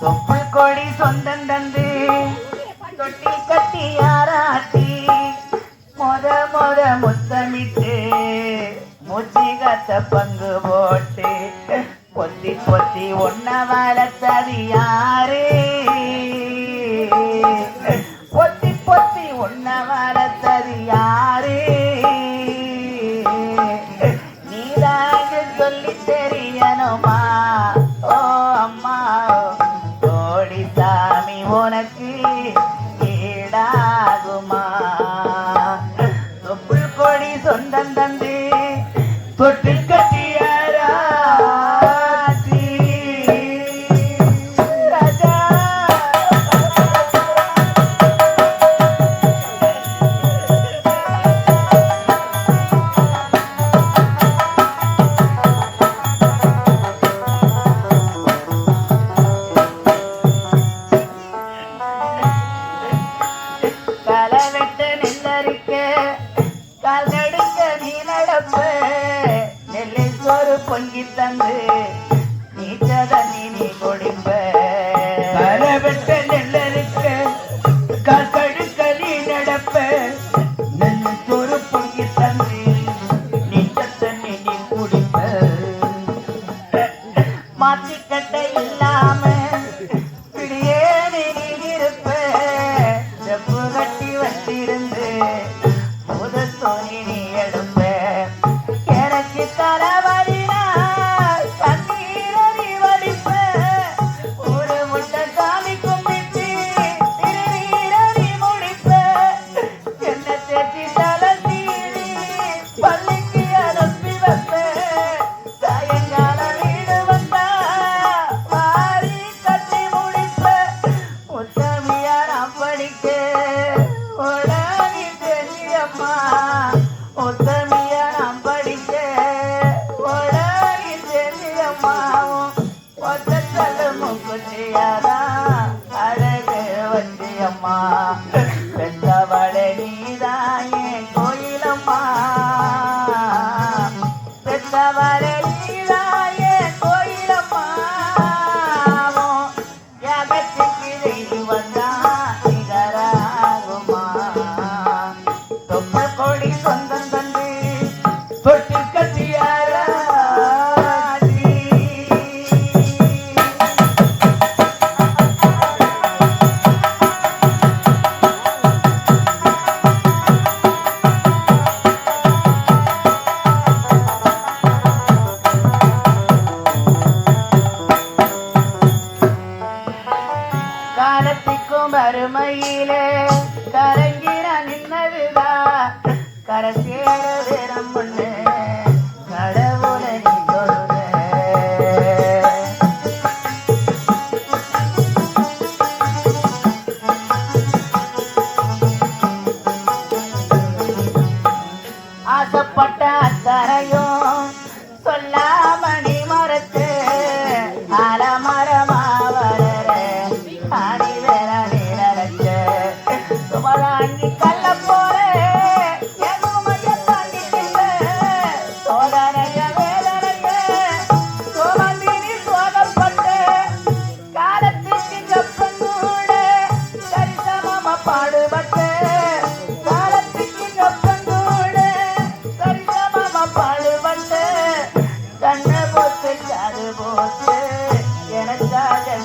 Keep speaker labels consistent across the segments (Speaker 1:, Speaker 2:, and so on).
Speaker 1: தொப்பு கொடி சொந்தம் தந்து தொட்டி கட்டி ஆராத்தி மொத மொத முத்தமிட்டு மூச்சி கத்த பங்கு போட்டு பொத்தி பொத்தி ஒன்ன வளர்த்தது யாரே? முக்குட்டியாரா அழகு வந்தியம்மா. வறுமையிலே கரைஞ்சிற நின்னதுதான் கரை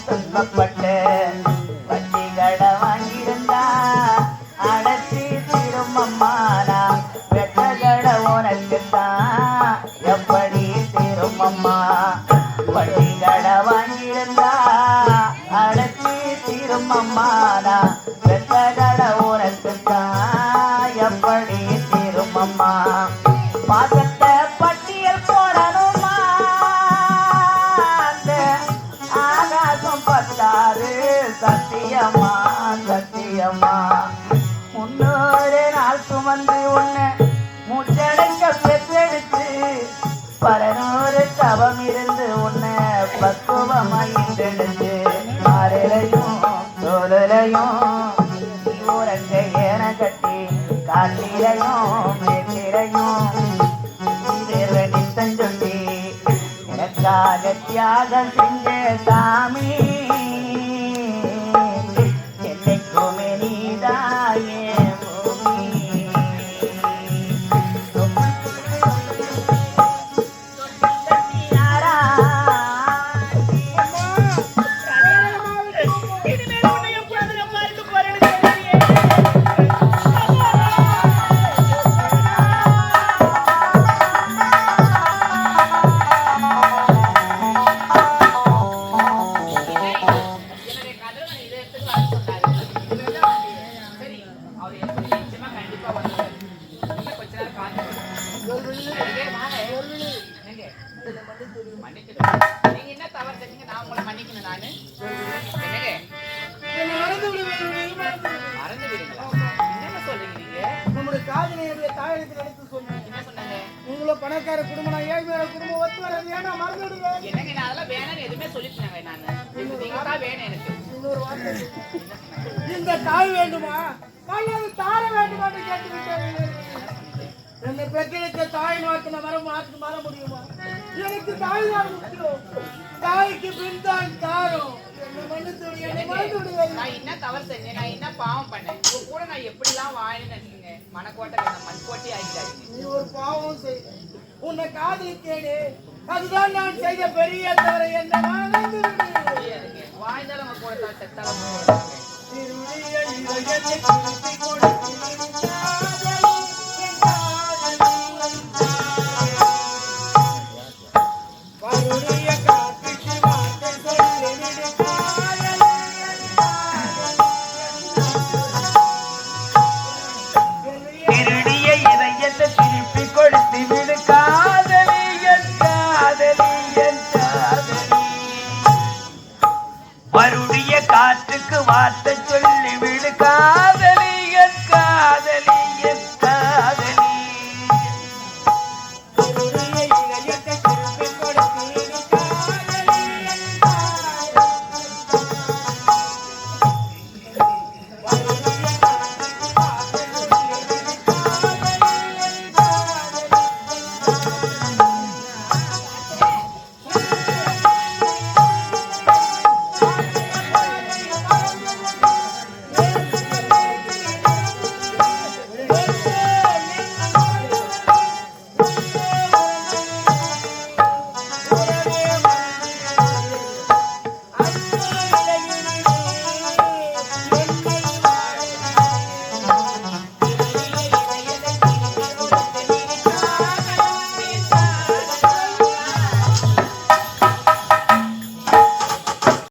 Speaker 1: and not my கலசம் பட்டாரு சத்தியம்மா சத்தியம்மா முன்னூறு நாள் சுமந்து உன்னை முச்சடங்க பெற்றெடுத்து பலநூறு தவம் இருந்து உன்னை பக்குவமாயிட்டெடுத்து மாறிலையும் தோலையும் உரங்க ஏன கட்டி தியாகம் செஞ்ச சாமி
Speaker 2: நானு? என்னங்க
Speaker 3: என்னை மறந்து விடு வேணுமே, மறந்து
Speaker 2: விடுங்களா? என்னங்க சொல்றீங்க நீங்க?
Speaker 3: நம்முடைய காதலியுடைய தாயகத்தில் எடுத்து சொன்னேன்
Speaker 2: என்ன சொன்னாங்க?
Speaker 3: நீங்களும் பணக்கார குடும்பம் ஏழ்மையான குடும்பம் ஒத்து வராது. ஏன்னா மறந்து விடுவேன்
Speaker 2: என்னங்க நான் அதெல்லாம் வேணாம்னு எதுவுமே சொல்லிட்டுனாங்க நானு. நீங்க தான் வேணும் எனக்கு.
Speaker 3: இன்னொரு வார்த்தை இந்த தாய் வேண்டுமா? அல்லது தார வேண்டுமா கேட்டு என்னை பெற்றெடுத்த தாய் மாத்தின வர மாற்று மாற முடியுமா? எனக்கு தாய் தான் முக்கியம். தாய்க்கு பின் தான் தாரம்.
Speaker 2: நான் என்ன தவறு செஞ்சேன்? நான் என்ன பாவம் பண்ணேன்? உங்க கூட நான் எப்படிலாம் வாழணும்னு நினைக்கிறீங்க மனக்கோட்டை வேணாம் மண்கோட்டை ஆகிடாதீங்க
Speaker 3: நீ ஒரு பாவம் செய். உன்னை காதலித்தேனே அதுதான் நான் செய்த பெரிய தவறை. என்னை
Speaker 2: வாழ்ந்தாலும் கூட தான் செத்தாலும்
Speaker 3: காட்டுக்கு காற்றுக்கு வார்த்தை
Speaker 4: சொல்லி விடு